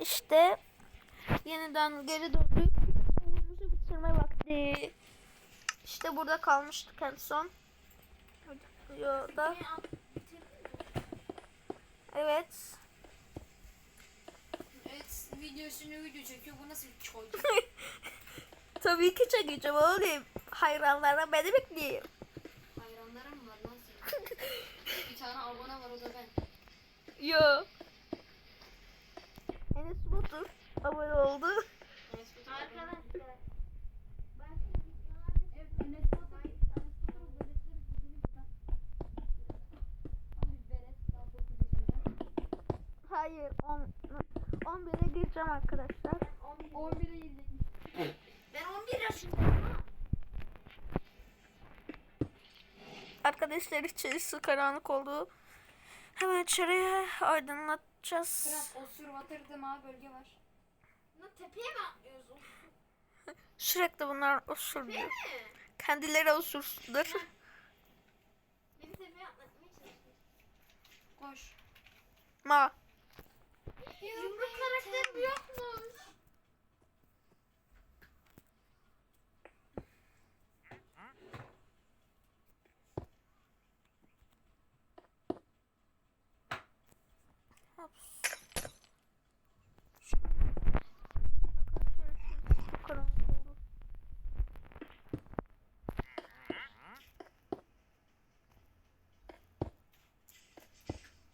İşte yeniden geri döndük. Oyunumuzu bitirme vakti. İşte burada kalmıştık en son. Videoda. Evet. Evet videosunu video çekiyor. Bu nasıl bir çocuk? Tabii ki çekeceğim oğlum. Hayranlara beni bekliyor. Hayranlarım mı var lan senin? bir tane abone var o da ben. Yo. Abone oldu. Arkadaşlar. Hayır 10 11'e gireceğim arkadaşlar. 11'e girecekmiş. Ben 11 yaşındayım. Arkadaşlar içerisi karanlık oldu. Hemen içeriye aydınlatacağız. Fırat Observatör'de mavi bölge var. Lan tepeye mi atlıyoruz? Sürekli bunlar osurdu. Kendileri osursudur. Beni tepeye atlatmaya çalışıyor. Koş. Ma. Yumruk karakterim yokmuş. Hops. Arkadaşlar içerisi karanlık oldu.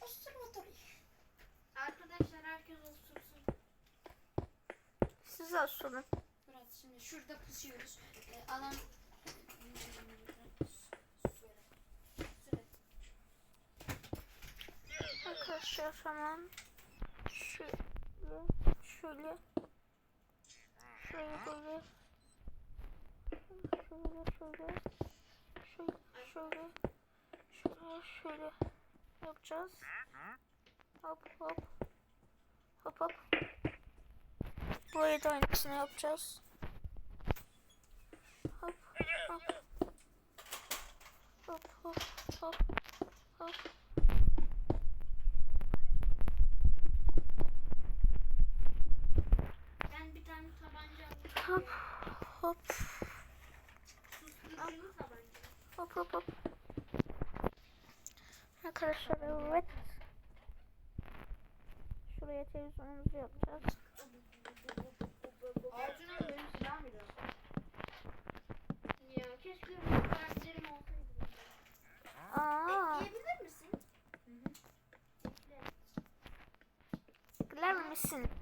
Observatory. Arkadaşlar herkes osursun. Siz osurun. Fırat şimdi şurada pusuyoruz. Ee, alan... Arkadaşlar hemen şöyle şöyle şöyle böyle şöyle şöyle şöyle şöyle şöyle şöyle yapacağız. Hop hop hop hop. Buraya da aynısını yapacağız. Hop hop hop hop hop hop. Ben bir tane tabanca aldım. Hop hop hop hop hop. Arkadaşlar evet. Şuraya televizyonumuzu yapacağız. 是。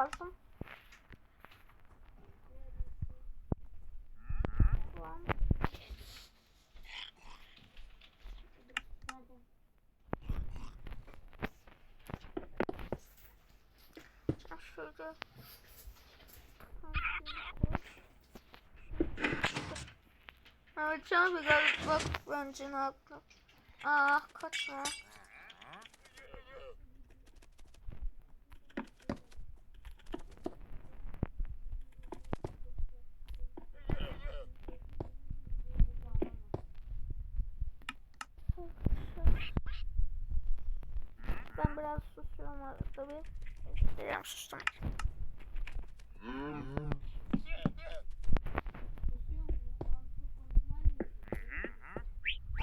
Lazım. Şöyle. Evet gel bak bence ne yaptım. Ah kaçma. Ben biraz susuyorum arada bir. Göstereyim sustum.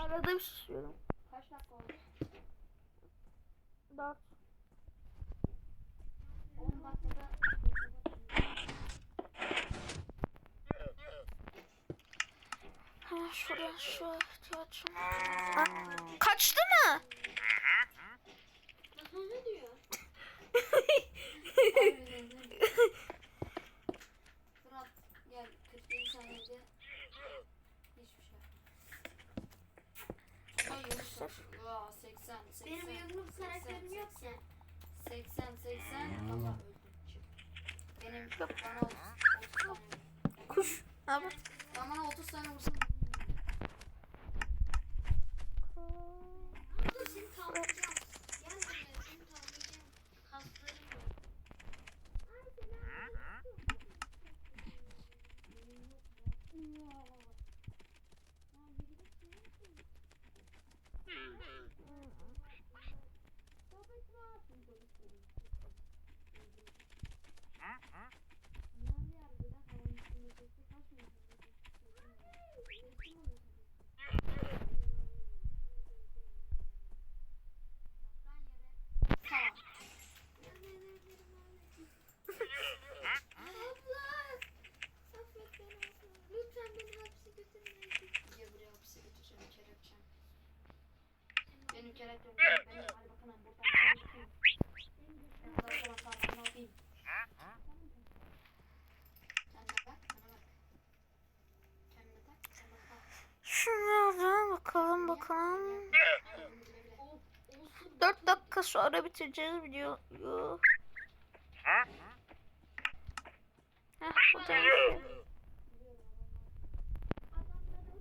Arada bir susuyorum. Kaç dakika oldu? Dört. 10 dakikada şuraya şu ihtiyacım. Ha, kaçtı mı? Nasıl ne diyor? Fırat gel 47 saniyede hiçbir şey. Ama yumruk Aa, 80 80. Benim yumruk 80, karakterim yok ya. 80 80 Allah öldüm. Çık. Benim. Bana 30, 30 tane. Kuş. Sen bana 30 tane vursun. Whoa. Dakika sonra bitireceğiz videoyu. Heh, buradayım. Adam var.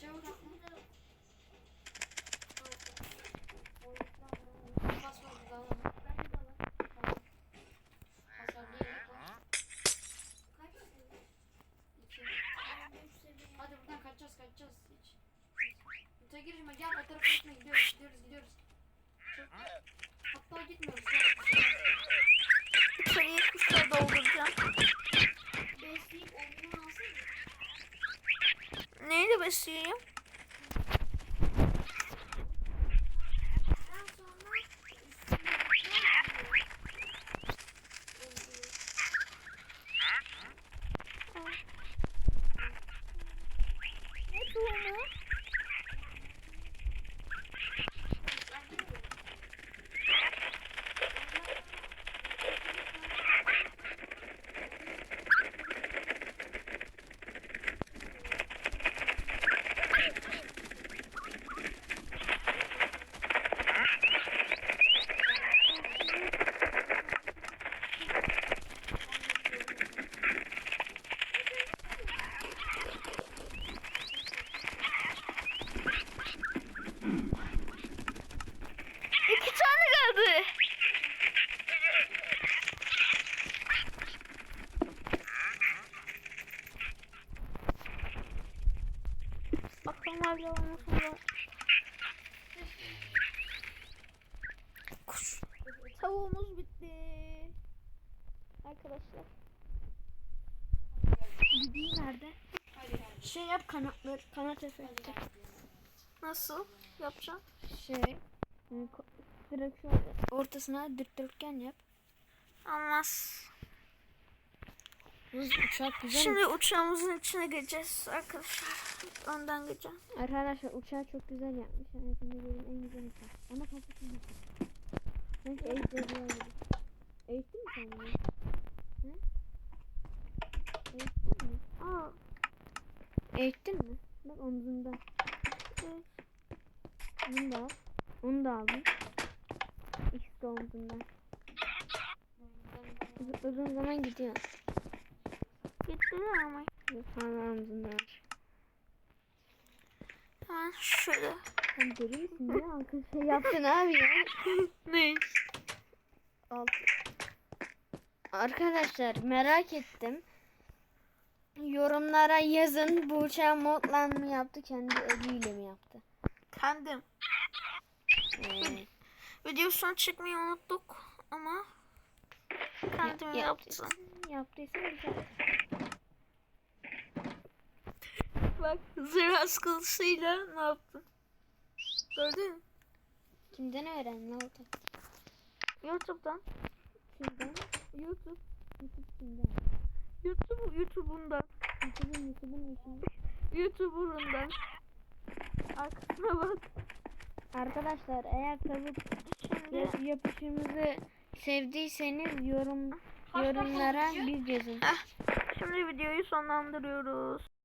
Gözükme. Tavuğumuz bitti. Arkadaşlar. Gidiği nerede? Şey yap kanatları, kanat efekti. Nasıl yapacağım? Şey, e, direkt şöyle ortasına dikdörtgen yap. Olmaz. Hız uçak güzel Şimdi uçağımızın içine gireceğiz arkadaşlar. Önden gireceğim. Arkadaşlar uçağı çok güzel yapmış. Gördüğüm en güzel uçak. Ama kafasını. Sanki eğitim gibi. Eğitim mi sen bunu? Hı? Eğitim mi? Aa, Eğittin mi? Bak omzunda. evet. Bunu da al. Onu da aldım. İkisi de omzunda. Uz- Uzun zaman gidiyor. Gittiler ama. Yok, Hala omzunda var. Hemen şöyle. Sen deli misin? Niye halka şey yaptın abi ya? Ne? Alt. Arkadaşlar merak ettim. Yorumlara yazın bu uçağı modla mı yaptı kendi eliyle mi yaptı? Kendim. Ee, Video son çekmeyi unuttuk ama kendim Ya- yaptım. yaptıysa güzel. Bak zırh askısıyla ne yaptım? Gördün? Kimden öğrendin oldu? YouTube'dan. Kimden? YouTube. YouTube kimden? YouTube YouTube'undan. YouTube'un YouTube'un işini. YouTuber'ından. Arkasına bak. Arkadaşlar eğer tavuk Şimdi yap- yapışımızı Sevdiyseniz yorum yorumlara bir yazın. Şimdi videoyu sonlandırıyoruz.